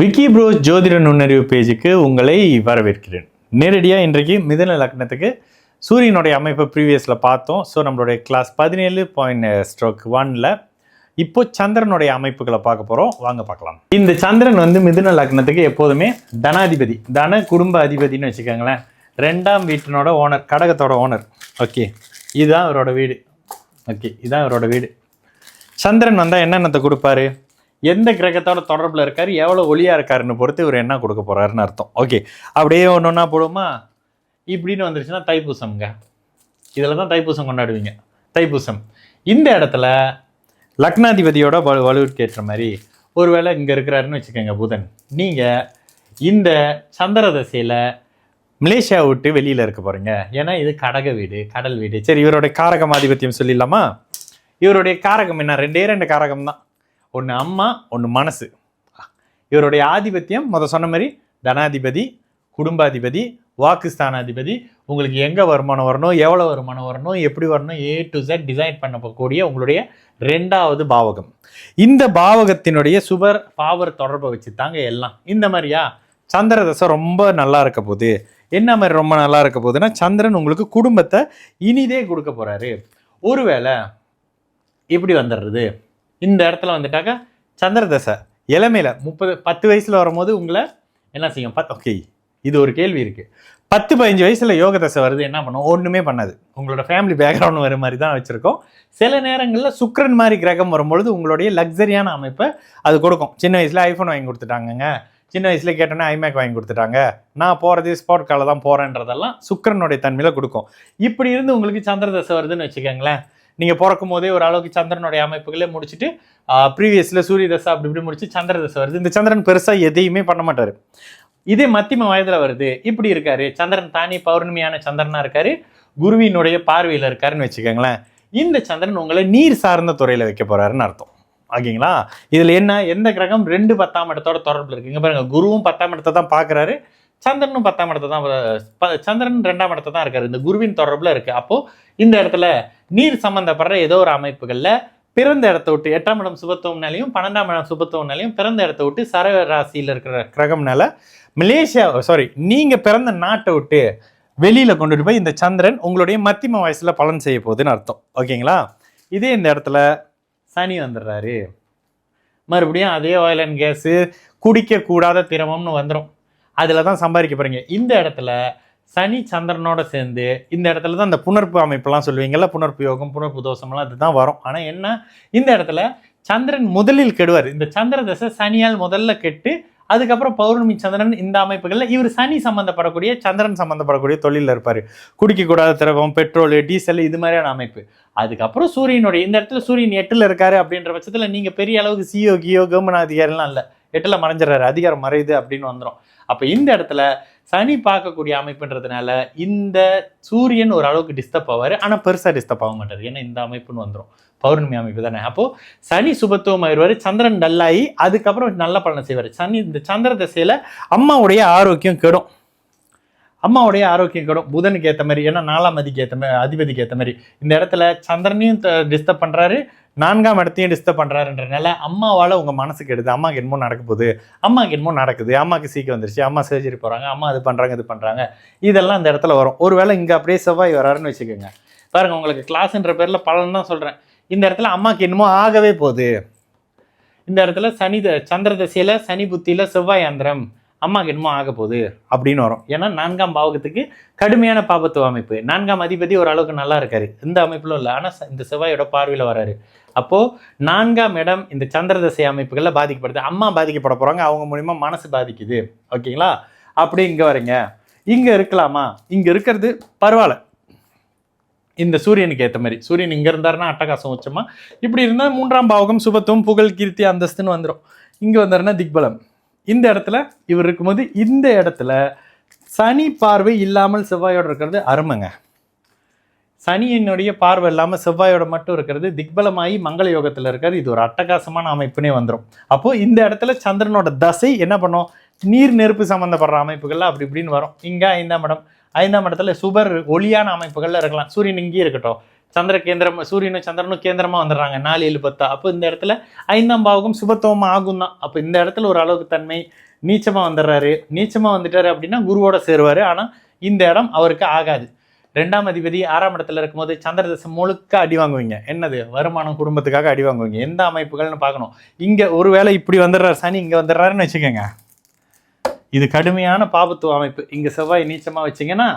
Vicky pros ஜோதிட நுண்ணறிவு பேஜுக்கு உங்களை வரவேற்கிறேன். நேரடியாக இன்றைக்கு மிதன லக்னத்துக்கு சூரியனுடைய அமைப்பை ப்ரீவியஸில் பார்த்தோம். ஸோ நம்மளுடைய கிளாஸ் பதினேழு பாயிண்ட் ஸ்ட்ரோக் ஒனில் இப்போ சந்திரனுடைய அமைப்புகளை பார்க்க போகிறோம் வாங்க பார்க்கலாம். இந்த சந்திரன் வந்து மிதுன லக்னத்துக்கு எப்போதுமே தனாதிபதி தன குடும்ப அதிபதினு வச்சுக்கோங்களேன். ரெண்டாம் வீட்டினோட ஓனர் கடகத்தோட ஓனர் ஓகே இதுதான் அவரோட வீடு. ஓகே இதுதான் அவரோட வீடு. சந்திரன் வந்தால் என்னென்னத்தை கொடுப்பாரு? எந்த கிரகத்தோட தொடர்பில் இருக்கார் எவ்வளோ ஒளியாக இருக்காருன்னு பொறுத்து இவர் என்ன கொடுக்க போகிறாருன்னு அர்த்தம். ஓகே அப்படியே ஒன்று ஒன்றா போடுமா இப்படின்னு வந்துருச்சுன்னா தைப்பூசம்ங்க. இதில் தான் தைப்பூசம் கொண்டாடுவீங்க. தைப்பூசம். இந்த இடத்துல லக்னாதிபதியோட வலு வலுவிற்கு ஏற்ற மாதிரி ஒருவேளை இங்கே இருக்கிறாருன்னு வச்சுக்கோங்க புதன். நீங்கள் இந்த சந்திர தசையில் மலேசியா விட்டு வெளியில் இருக்க போகிறீங்க ஏன்னா இது கடக வீடு கடல் வீடு. சரி இவருடைய காரகம் ஆதிபத்தியம் சொல்லிடலாமா? இவருடைய காரகம் என்ன? ரெண்டே ரெண்டு காரகம் தான் ஒன்று அம்மா ஒன்று மனசு. இவருடைய ஆதிபத்தியம் முத சொன்ன மாதிரி தனாதிபதி குடும்பாதிபதி வாக்குஸ்தானாதிபதி உங்களுக்கு எங்கே வருமானம் வரணும் எவ்வளோ வருமானம் வரணும் எப்படி வரணும் ஏ டு ஜெட் டிசைன் பண்ணக்கூடிய உங்களுடைய ரெண்டாவது பாவகம். இந்த பாவகத்தினுடைய சுபர் பாவர் தொடர்பை வச்சு தாங்க எல்லாம். இந்த மாதிரியா? சந்திர தசை ரொம்ப நல்லா இருக்க போகுது. என்ன மாதிரி ரொம்ப நல்லா இருக்க போகுதுன்னா சந்திரன் உங்களுக்கு குடும்பத்தை இனிதே கொடுக்க போகிறாரு ஒருவேளை இப்படி வந்துடுறது? இந்த இடத்துல வந்துட்டாக்கா சந்திர தசை முப்பது பத்து வயசில் வரும்போது உங்களை என்ன செய்யும்? பத் ஓகே இது ஒரு கேள்வி இருக்குது பத்து பதினஞ்சு வயசில் யோக தசை வருது என்ன பண்ணும்? ஒன்றுமே பண்ணாது. உங்களோட ஃபேமிலி பேக்ரவுண்ட் வர மாதிரி தான் வச்சுருக்கோம். சில நேரங்களில் சுக்கரன் மாதிரி கிரகம் வரும்பொழுது உங்களுடைய லக்ஸரியான அமைப்பை அது கொடுக்கும். சின்ன வயசில் ஐஃபோன் வாங்கி கொடுத்துட்டாங்கங்க. சின்ன வயசில் கேட்டோன்னே ஐமேக் வாங்கி கொடுத்துட்டாங்க. நான் போகிறது ஸ்போர்ட் கால தான் போகிறேன்றதெல்லாம் சுக்கரனுடைய தன்மையில் கொடுக்கும். இப்படி இருந்து உங்களுக்கு சந்திர தசை வருதுன்னு வச்சுக்கோங்களேன். நீங்கள் பிறக்கும் போதே ஒரு அளவுக்கு சந்திரனுடைய அமைப்புகளே முடிச்சுட்டு ப்ரீவியஸில் சூரிய தசை அப்படி இப்படி முடிச்சு சந்திர தசை வருது. இந்த சந்திரன் பெருசாக எதையுமே பண்ண மாட்டார். இதே மத்தியம வயதில் வருது. இப்படி இருக்காரு. சந்திரன் தானே பௌர்ணமியான சந்திரனாக இருக்காரு. குருவினுடைய பார்வையில் இருக்காருன்னு வச்சுக்கோங்களேன். இந்த சந்திரன் உங்களை நீர் சார்ந்த துறையில் வைக்க போறாருன்னு அர்த்தம். ஓகேங்களா? இதில் என்ன? எந்த கிரகம்? ரெண்டு பத்தாம் இடத்தோட தொடர்பில் இருக்குங்க பாருங்க குருவும் பத்தாம் இடத்தை தான் பார்க்குறாரு. சந்திரனும் பத்தாம் இடத்தை தான் சந்திரன் ரெண்டாம் இடத்தை தான் இருக்காரு. இந்த குருவின் தொடர்புல இருக்குது அப்போது இந்த இடத்துல நீர் சம்பந்தப்படுற ஏதோ ஒரு அமைப்புகளில் பிறந்த இடத்த விட்டு எட்டாம் இடம் சுபத்துவம்னாலையும் பன்னெண்டாம் இடம் சுபத்துவம்னாலையும் பிறந்த இடத்த விட்டு சர ராசியில் இருக்கிற கிரகம்னால மலேசியா சாரி நீங்கள் பிறந்த நாட்டை விட்டு வெளியில் கொண்டுட்டு போய் இந்த சந்திரன் உங்களுடைய மத்தியம வயசில் பலன் செய்ய போகுதுன்னு அர்த்தம். ஓகேங்களா? இதே இந்த இடத்துல சனி வந்துடுறாரு. மறுபடியும் அதே ஆயில் அண்ட் கேஸு குடிக்கக்கூடாத திரவம்னு வந்துடும் அதில் தான் சம்பாதிக்க போகிறீங்க இந்த இடத்துல சனி சந்திரனோட சேர்ந்து இந்த இடத்துல தான் இந்த புனர்ப்பு அமைப்பெல்லாம் சொல்லுவீங்கல்ல புனர்ப்பு யோகம் புனர்ப்பு தோஷம்லாம் அதுதான் வரும். ஆனால் என்ன? இந்த இடத்துல சந்திரன் முதலில் கெடுவார். இந்த சந்திர தசை சனியால் முதல்ல கெட்டு அதுக்கப்புறம் பௌர்ணமி சந்திரன் இந்த அமைப்புகளில் இவர் சனி சம்மந்தப்படக்கூடிய சந்திரன் சம்மந்தப்படக்கூடிய தொழிலில் இருப்பார். குடிக்கக்கூடாத திரவம் பெட்ரோல் டீசல் இது மாதிரியான அமைப்பு. அதுக்கப்புறம் சூரியனுடைய இந்த இடத்துல சூரியன் எட்டில் இருக்காரு அப்படின்ற பட்சத்தில் நீங்கள் பெரிய அளவுக்கு சிஓ கியோ கவர்மெண்ட் அதிகாரிலாம் இல்லை. எட்டில் மறைஞ்சிடறாரு அதிகாரம் மறையுது அப்படின்னு வந்துடும் அப்போ இந்த இடத்துல சனி பார்க்கக்கூடிய அமைப்புன்றதுனால இந்த சூரியன் ஒரு அளவுக்கு டிஸ்டர்ப் ஆவார் ஆனால் பெருசாக டிஸ்டர்ப் ஆக மாட்டார். ஏன்னா இந்த அமைப்புன்னு வந்துடும் பௌர்ணமி அமைப்பு தானே. அப்போது சனி சுபத்துவம் ஆயிடுவார் சந்திரன் டல்லாகி அதுக்கப்புறம் நல்ல பலனை செய்வார். சனி இந்த சந்திர திசையில் அம்மாவுடைய ஆரோக்கியம் கெடும். அம்மாவுடைய ஆரோக்கியம் கெடும். புதனுக்கு ஏற்ற மாதிரி ஏன்னா நாலாம் அதிக்கு ஏற்ற மாதிரி அதிபதிக்கு ஏற்ற மாதிரி. இந்த இடத்துல சந்திரனையும் டிஸ்டர்ப் பண்ணுறாரு நான்காம் இடத்தையும் டிஸ்டர்ப் பண்ணுறாருன்றனால அம்மாவால் உங்கள் மனசுக்கு எடுது அம்மாவுக்கு என்னமோ நடக்க போகுது. அம்மாவுக்கு என்னமோ நடக்குது. அம்மாவுக்கு சீக்கிரம் வந்துருச்சு. அம்மா சர்ஜரி போகிறாங்க அம்மா அது பண்ணுறாங்க இது பண்ணுறாங்க இதெல்லாம் இந்த இடத்துல வரும். ஒருவேளை இங்கே அப்படியே செவ்வாய் வராருன்னு வச்சுக்கோங்க. பாருங்க உங்களுக்கு கிளாஸ்ன்ற பேரில் பலன் தான் சொல்கிறேன் இந்த இடத்துல அம்மாவுக்கு என்னமோ ஆகவே போகுது. இந்த இடத்துல சனி த- சந்திர தசையில் சனி புத்தியில் செவ்வாய் ஆந்திரம் அம்மாவுக்கு என்னமோ ஆக போகுது. அப்படின்னு வரும். ஏன்னா நான்காம் பாவகத்துக்கு கடுமையான பாபத்துவ அமைப்பு. நான்காம் அதிபதி ஓரளவுக்கு நல்லா இருக்காரு. இந்த அமைப்புல இல்லை. ஆனால் இந்த செவ்வாயோட பார்வையில் வராரு. அப்போ நான்காம் இடம் இந்த சந்திர தசை அமைப்புகளில் பாதிக்கப்படுது. அம்மா பாதிக்கப்பட போறாங்க. அவங்க மூலியமா மனசு பாதிக்குது. ஓகேங்களா? அப்படி இங்க வரீங்க. இங்க இருக்கலாமா? இங்க இருக்கிறது பரவாயில்ல. இந்த சூரியனுக்கு ஏற்ற மாதிரி. சூரியன் இங்க இருந்தாருன்னா அட்டகாசம் உச்சமா. இப்படி இருந்தால் மூன்றாம் பாவகம் சுபத்துவம் புகழ் கீர்த்தி அந்தஸ்துன்னு வந்துடும் இங்க வந்தாருன்னா திக்பலம். இந்த இடத்துல இவர் இருக்கும்போது இந்த இடத்துல சனி பார்வை இல்லாமல் செவ்வாயோட இருக்கிறது அருமைங்க. சனியினுடைய பார்வை இல்லாமல் செவ்வாயோட மட்டும் இருக்கிறது திக்பலமாகி மங்கள யோகத்தில் இருக்காரு இது ஒரு அட்டகாசமான அமைப்புனே வந்துடும் அப்போது இந்த இடத்துல சந்திரனோட தசை என்ன பண்ணும்? நீர் நெருப்பு சம்மந்தப்படுற அமைப்புகள்லாம் அப்படி இப்படின்னு வரும். இங்கே ஐந்தாம் இடம். ஐந்தாம் இடத்துல சுபர் ஒளியான அமைப்புகளில் இருக்கலாம். சூரியன் இங்கேயே இருக்கட்டும். சந்திர கேந்திரம் சூரியனும் சந்திரனும் கேந்திரமா வந்துடுறாங்க. நாலு ஏழு பத்தா. அப்போ இந்த இடத்துல ஐந்தாம் பாவகம் சுபத்துவம் ஆகும் தான் அப்போ இந்த இடத்துல ஒரு அளவுக்கு தன்மை நீச்சமா வந்துடுறாரு. நீச்சமா வந்துட்டாரு அப்படின்னா குருவோட சேருவாரு. ஆனா இந்த இடம் அவருக்கு ஆகாது. ரெண்டாம் அதிபதி ஆறாம் இடத்துல இருக்கும்போது சந்திர தசை முழுக்க அடி வாங்குவீங்க. என்னது? வருமானம் குடும்பத்துக்காக அடி வாங்குவீங்க. எந்த அமைப்புகள்னு பார்க்கணும். இங்கே ஒருவேளை இப்படி வந்துடுறாரு சனி இங்கே வந்துடுறாருன்னு வச்சுக்கோங்க. இது கடுமையான பாபத்துவ அமைப்பு. இங்கே செவ்வாய் நீச்சமாக வச்சிங்கன்னா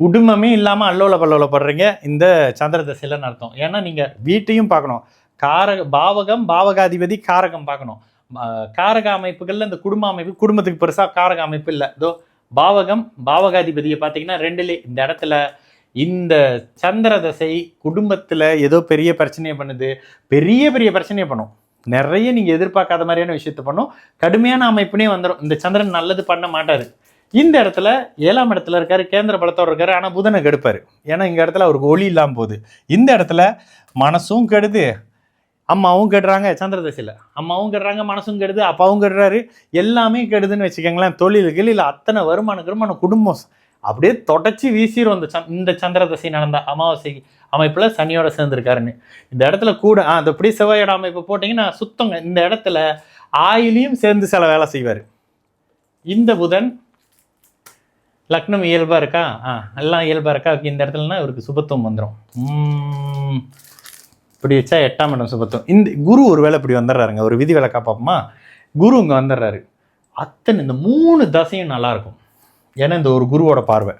குடும்பமே இல்லாமல் அல்லோல பல்லோல படுறீங்க. இந்த சந்திர தசையிலன்னு அர்த்தம்? ஏன்னா நீங்கள் வீட்டையும் பார்க்கணும். காரக பாவகம் பாவகாதிபதி காரகம் பார்க்கணும். காரக அமைப்புகளில் இந்த குடும்ப அமைப்பு குடும்பத்துக்கு பெருசாக காரக அமைப்பு இல்லை. இதோ பாவகம் பாவகாதிபதியை பார்த்தீங்கன்னா ரெண்டுலே இந்த இடத்துல இந்த சந்திர தசை குடும்பத்தில் ஏதோ பெரிய பிரச்சனையை பண்ணுது. பெரிய பெரிய பிரச்சனையை பண்ணும். நிறைய நீங்கள் எதிர்பார்க்காத மாதிரியான விஷயத்த பண்ணும். கடுமையான அமைப்புனே வந்துடும் இந்த சந்திரன் நல்லது பண்ண மாட்டார். இந்த இடத்துல ஏழாம் இடத்துல இருக்காரு கேந்திர பலத்தோடு இருக்காரு ஆனால் புதனை கெடுப்பாரு. ஏன்னா இந்த இடத்துல அவருக்கு ஒளி இல்லாமல் போகுது. இந்த இடத்துல மனசும் கெடுது. அம்மாவும் கெடுறாங்க சந்திர தசையில் அம்மாவும் கெடுறாங்க மனசும் கெடுது அப்பாவும் கெடுறாரு. எல்லாமே கெடுதுன்னு வச்சுக்கோங்களேன் தொழிலுக்கு இல்லை அத்தனை வருமானம் கிருமானம் குடும்பம். அப்படியே தொடச்சி வீசிரும் இந்த சந் இந்த சந்திர தசை நடந்த அமாவாசை அமைப்பில் சனியோட சேர்ந்துருக்காருன்னு. இந்த இடத்துல கூட ஆ அந்த இப்படி செவ்வாயோட அமைப்பு போட்டிங்கன்னா சுத்தங்க இந்த இடத்துல ஆயிலையும் சேர்ந்து சில வேலை செய்வார். இந்த புதன் லக்னம் இயல்பாக இருக்கா? ஆ எல்லாம் இயல்பாக இருக்கா? இந்த இடத்துலனா இவருக்கு சுபத்துவம் வந்துடும் இப்படி வச்சா எட்டாம் இடம் சுபத்துவம். இந்த குரு ஒரு வேளை இப்படி வந்துடுறாருங்க. ஒரு விதி விளக்கா பார்ப்போமா? குரு இங்கே வந்துடுறாரு. அத்தனை இந்த மூணு தசையும் நல்லாயிருக்கும். ஏன்னா இந்த ஒரு குருவோட பார்வை.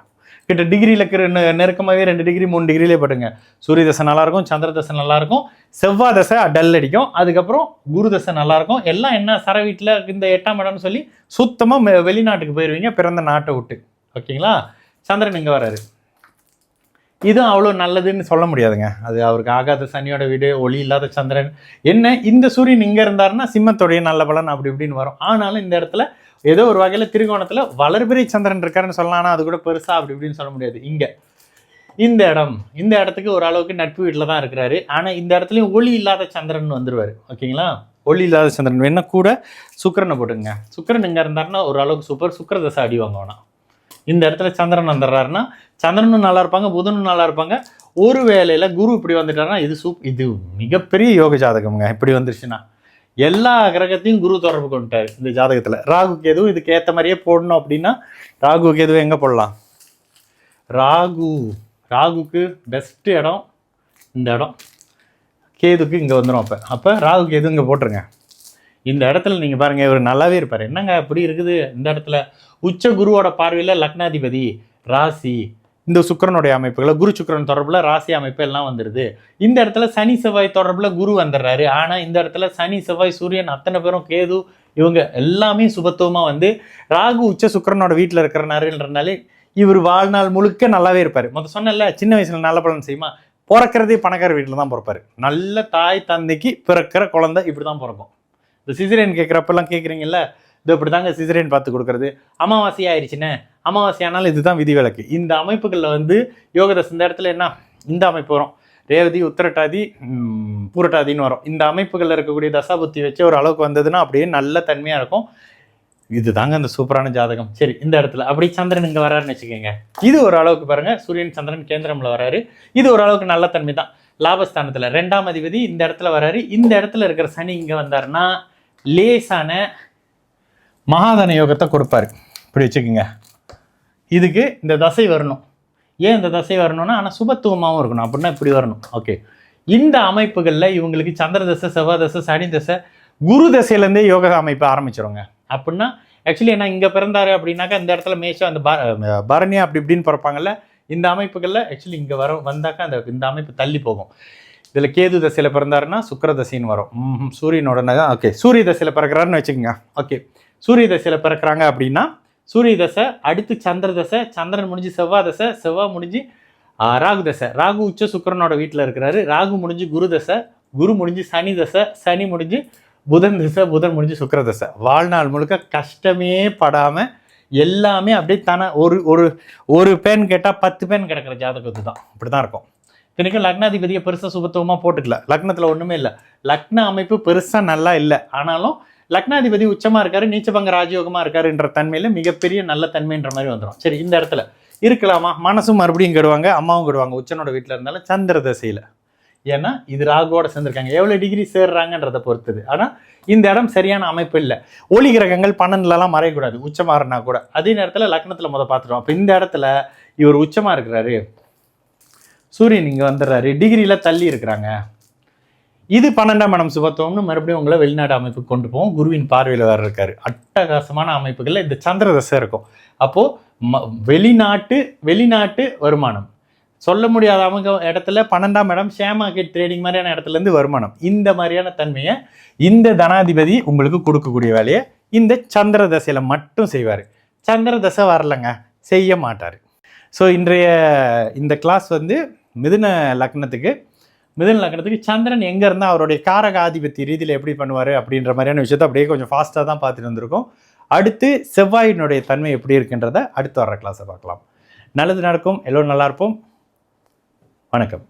கிட்ட டிகிரியில் இருக்கிற நெ- நெருக்கமாகவே ரெண்டு டிகிரி மூணு டிகிரிலே பட்டுங்க. சூரிய தசை நல்லாயிருக்கும் சந்திர தசை நல்லாயிருக்கும் செவ்வாய் தசை டல் அடிக்கும். அதுக்கப்புறம் குரு தசை நல்லாயிருக்கும். எல்லாம் என்ன சர வீட்டில் இந்த எட்டாம் இடம்னு சொல்லி சுத்தமாக வெளிநாட்டுக்கு போயிடுவீங்க பிறந்த நாட்டை விட்டு. ஓகேங்களா? சந்திரன் இங்கே வராரு. இதுவும் அவ்வளோ நல்லதுன்னு சொல்ல முடியாதுங்க. அது அவருக்கு ஆகாத சனியோட வீடு ஒளி இல்லாத சந்திரன். என்ன? இந்த சூரியன் இங்கே இருந்தாருன்னா சிம்மத்தோடைய நல்ல பலன் அப்படி இப்படின்னு வரும். ஆனாலும் இந்த இடத்துல ஏதோ ஒரு வகையில் திருகோணத்தில் வளர்பிறை சந்திரன் இருக்காருன்னு சொல்லலாம் ஆனால் அது கூட பெருசாக அப்படி இப்படின்னு சொல்ல முடியாது. இங்கே. இந்த இடம். இந்த இடத்துக்கு ஓரளவுக்கு நட்பு வீட்டில் தான் இருக்கிறாரு. ஆனால் இந்த இடத்துலையும் ஒளி இல்லாத சந்திரன் வந்துடுவார் ஓகேங்களா? ஒளி இல்லாத சந்திரன். வேணா கூட சுக்கரனை போட்டுங்க சுக்கரன் இங்கே இருந்தாருன்னா ஒரு அளவுக்கு சூப்பர் சுக்கர தசை அடி வாங்கணும் இந்த இடத்துல சந்திரன் வந்துடுறாருன்னா சந்திரனும் நல்லா இருப்பாங்க புதனும் நல்லா இருப்பாங்க. ஒரு வேலையில் குரு இப்படி வந்துட்டாருன்னா இது சூப் இது மிகப்பெரிய யோக ஜாதகம்ங்க. இப்படி வந்துருச்சுன்னா எல்லா கிரகத்தையும் குரு தொடர்பு கொண்டுட்டார் இந்த ஜாதகத்தில். ராகு கேது இதுக்கு ஏற்ற மாதிரியே போடணும் அப்படின்னா ராகு கேது எங்கே போடலாம்? ராகு ராகுக்கு பெஸ்ட் இடம் இந்த இடம். கேதுக்கு இங்கே வந்துடும் அப்போ. அப்போ ராகு கேது இங்கே போட்டுருங்க. இந்த இடத்துல நீங்கள் பாருங்கள் இவர் நல்லாவே இருப்பார். என்னங்க அப்படி இருக்குது? இந்த இடத்துல உச்ச குருவோட பார்வையில் லக்னாதிபதி ராசி இந்த சுக்கிரனுடைய அமைப்புகளை குரு சுக்கிரன் தொடர்பில் ராசி அமைப்பு எல்லாம் வந்துடுது இந்த இடத்துல சனி செவ்வாய் தொடர்பில் குரு வந்துடுறாரு. ஆனால் இந்த இடத்துல சனி செவ்வாய் சூரியன் அத்தனை பேரும் கேது இவங்க எல்லாமே சுபத்துவமாக வந்து ராகு உச்ச சுக்கரனோட வீட்டில் இருக்கிறனாருன்றனாலே இவர் வாழ்நாள் முழுக்க நல்லாவே இருப்பார். மொத்தம் சொன்னல சின்ன வயசில் நல்ல பலன் செய்யுமா? பிறக்கிறதே பணக்கார வீட்டில் தான் பிறப்பாரு. நல்ல தாய் தந்தைக்கு பிறக்கிற குழந்தை இப்படி தான் பிறக்கும். இந்த சிசிரியன் கேட்குறப்பெல்லாம் கேட்குறீங்கல்ல இது இப்படி தாங்க சிசிரியன் பார்த்து கொடுக்குறது. அமாவாசை ஆயிடுச்சுன்னு அமாவாசை ஆனாலும் இதுதான் விதிவிலக்கு. இந்த அமைப்புகளில் வந்து யோகதஸ் இந்த இடத்துல என்ன? இந்த அமைப்பு வரும். ரேவதி உத்திரட்டாதி பூரட்டாதின்னு வரும். இந்த அமைப்புகளில் இருக்கக்கூடிய தசாபுத்தி வச்சு ஒரு அளவுக்கு வந்ததுன்னா அப்படியே நல்ல தன்மையாக இருக்கும். இது தாங்க அந்த சூப்பரான ஜாதகம். சரி இந்த இடத்துல. அப்படி சந்திரன் இங்கே வராருன்னு வச்சுக்கோங்க. இது ஒரு அளவுக்கு பாருங்கள் சூரியன் சந்திரன் கேந்திரமில் வராரு. இது ஒரு அளவுக்கு நல்ல தன்மை தான் லாபஸ்தானத்தில். ரெண்டாம் அதிபதி இந்த இடத்துல வராரு. இந்த இடத்துல இருக்கிற சனி இங்கே வந்தாருன்னா லேசான மகாதன யோகத்தை கொடுப்பாரு. இப்படி வச்சுக்கோங்க. இதுக்கு இந்த தசை வரணும். ஏன் இந்த தசை வரணும்னா ஆனால் சுபத்துவமாகவும் இருக்கணும். அப்படின்னா இப்படி வரணும். ஓகே இந்த அமைப்புகளில் இவங்களுக்கு சந்திர தசை செவ்வாய் தசை சனி தசை குரு தசையிலேருந்தே யோக அமைப்பு ஆரம்பிச்சிருங்க அப்படின்னா ஆக்சுவலி என்ன இங்கே பிறந்தார் அப்படின்னாக்கா இந்த இடத்துல மேஷம் அந்த ப- பரணியா அப்படி இப்படின்னு பிறப்பாங்கல்ல இந்த அமைப்புகளில் ஆக்சுவலி இங்கே வர வந்தாக்கா அந்த இந்த அமைப்பு தள்ளி போகும். இதில் கேது தசையில் பிறந்தாருன்னா சுக்கர தசைன்னு வரும் சூரியனோட தான் ஓகே சூரிய தசையில் பிறக்கிறாருன்னு வச்சுக்கோங்க. ஓகே சூரிய தசையில் பிறக்கிறாங்க அப்படின்னா சூரிய தசை அடுத்து சந்திர தசை சந்திரன் முடிஞ்சு செவ்வாய் தசை செவ்வாய் முடிஞ்சு ராகு தசை. ராகு உச்ச சுக்கிரனோட வீட்டில் இருக்கிறாரு. ராகு முடிஞ்சு குரு தசை குரு முடிஞ்சு சனி தசை சனி முடிஞ்சு புதன் தசை புதன் முடிஞ்சு சுக்கர தசை. வாழ்நாள் முழுக்க கஷ்டமே படாமல் எல்லாமே அப்படியே தானே ஒரு ஒரு ஒரு பேன் கேட்டால் பத்து பேன் கிடக்கிற ஜாதகத்து தான். இப்படி தான் இருக்கும். இத்தனைக்கும் லக்னாதிபதியை பெருசாக சுபத்துவமாக போட்டுக்கல. லக்னத்தில் ஒன்றுமே இல்லை. லக்ன அமைப்பு பெருசாக நல்லா இல்லை. ஆனாலும் லக்னாதிபதி உச்சமாக இருக்காரு நீச்சபங்க ராஜயோகமாக இருக்காருன்ற தன்மையில் மிகப்பெரிய நல்ல தன்மைன்ற மாதிரி வந்துடும் சரி இந்த இடத்துல இருக்கலாமா? மனசும் மறுபடியும் கெடுவாங்க அம்மாவும் கெடுவாங்க. உச்சனோட வீட்டில் இருந்தாலும் சந்திர தசையில். ஏன்னா இது ராகுவோட சேர்ந்துருக்காங்க. எவ்வளோ டிகிரி சேர்றாங்கன்றதை பொறுத்தது. ஆனால் இந்த இடம் சரியான அமைப்பு இல்லை. ஒளி கிரகங்கள் பன்னெண்டுலலாம் மறையக்கூடாது. உச்சமாறுனா கூட. அதே நேரத்தில் லக்னத்தில் முத பார்த்துருவோம் அப்போ இந்த இடத்துல இவர் உச்சமாக இருக்கிறாரு. சூரியன் இங்கே வந்துடுறாரு. டிகிரியில் தள்ளி இருக்கிறாங்க. இது பன்னெண்டாம் இடம் சுபத்துவம்னு மறுபடியும் உங்களை வெளிநாடு அமைப்புக்கு கொண்டு போவோம். குருவின் பார்வையில் வேறு இருக்காரு. அட்டகாசமான அமைப்புகளில் இந்த சந்திர தசை இருக்கும். அப்போது ம வெளிநாட்டு வெளிநாட்டு வருமானம். சொல்ல முடியாத அவங்க இடத்துல பன்னெண்டாம் இடம் ஷேர் மார்க்கெட் ட்ரேடிங் மாதிரியான இடத்துல இருந்து வருமானம். இந்த மாதிரியான தன்மையை இந்த தனாதிபதி உங்களுக்கு கொடுக்கக்கூடிய வேலையை இந்த சந்திர தசையில் மட்டும் செய்வார். சந்திர தசை வரலைங்க. செய்ய மாட்டார். ஸோ இன்றைய இந்த கிளாஸ் வந்து மிதுன லக்னத்துக்கு மிதுன லக்னத்துக்கு சந்திரன் எங்கே இருந்தால் அவருடைய காரக ஆதிபத்திய ரீதியில் எப்படி பண்ணுவார் அப்படின்ற மாதிரியான விஷயத்தை அப்படியே கொஞ்சம் ஃபாஸ்ட்டாக தான் பார்த்துட்டு வந்திருக்கோம். அடுத்து செவ்வாயினுடைய தன்மை எப்படி இருக்குன்றதை அடுத்து வர்ற கிளாஸை பார்க்கலாம். நல்லது நடக்கும். எல்லோரும் நல்லா இருப்போம். வணக்கம்.